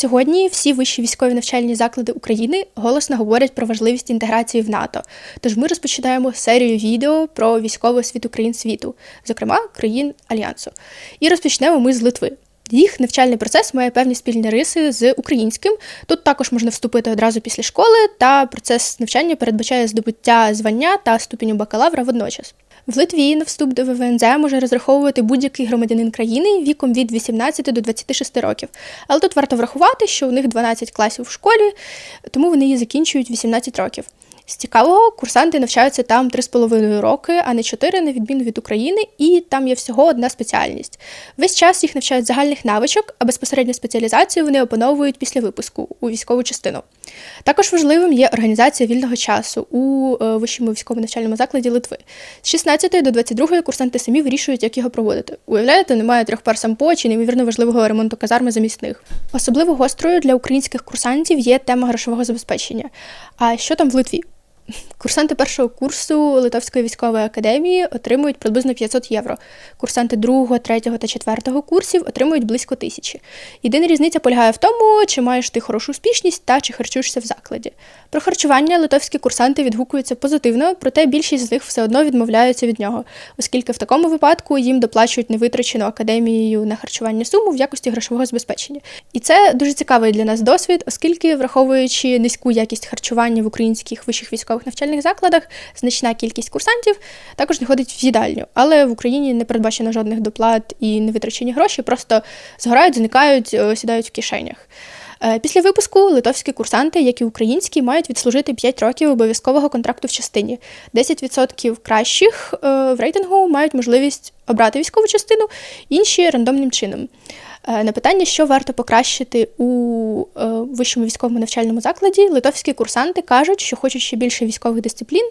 Сьогодні всі вищі військові навчальні заклади України голосно говорять про важливість інтеграції в НАТО. Тож ми розпочинаємо серію відео про військовий освіту країн світу, зокрема країн Альянсу. І розпочнемо ми з Литви. Їх навчальний процес має певні спільні риси з українським. Тут також можна вступити одразу після школи, та процес навчання передбачає здобуття звання та ступеню бакалавра водночас. В Литві на вступ до ВВНЗ може розраховувати будь-який громадянин країни віком від 18 до 26 років. Але тут варто врахувати, що у них 12 класів в школі, тому вони її закінчують 18 років. З цікавого, курсанти навчаються там 3,5 роки, а не 4, на відміну від України, і там є всього одна спеціальність. Весь час їх навчають загальних навичок, а безпосередньо спеціалізацію вони опановують після випуску у військову частину. Також важливим є організація вільного часу у е, вищому військово-навчальному закладі Литви. З 16 до 22 курсанти самі вирішують, як його проводити. Уявляєте, немає трьох пар сампо чи неймовірно важливого ремонту казарми замість них. Особливо гострою для українських курсантів є тема грошового забезпечення. А що там в Литві? Курсанти першого курсу Литовської військової академії отримують приблизно 500 євро. Курсанти другого, третього та четвертого курсів отримують близько тисячі. Єдина різниця полягає в тому, чи маєш ти хорошу успішність та чи харчуєшся в закладі. Про харчування литовські курсанти відгукуються позитивно, проте більшість з них все одно відмовляються від нього, оскільки в такому випадку їм доплачують невитрачену академією на харчування суму в якості грошового забезпечення. І це дуже цікавий для нас досвід, оскільки, враховуючи низьку якість харчування в українських вищих військових навчальних закладах, значна кількість курсантів також не ходить в їдальню. Але в Україні не передбачено жодних доплат і невитрачені гроші, просто згорають, зникають, е, сідають в кишенях. Е, Після випуску литовські курсанти, як і українські, мають відслужити 5 років обов'язкового контракту в частині. 10% кращих е, в рейтингу мають можливість обрати військову частину, інші рандомним чином. Е, На питання, що варто покращити у е, вищому військовому навчальному закладі, литовські курсанти кажуть, що хочуть ще більше військових дисциплін,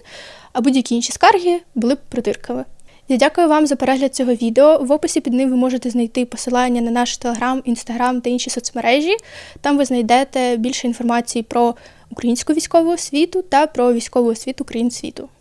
а будь-які інші скарги були б притирками. Я дякую вам за перегляд цього відео. В описі під ним ви можете знайти посилання на наш телеграм, інстаграм та інші соцмережі. Там ви знайдете більше інформації про українську військову освіту та про військову освіту країн світу.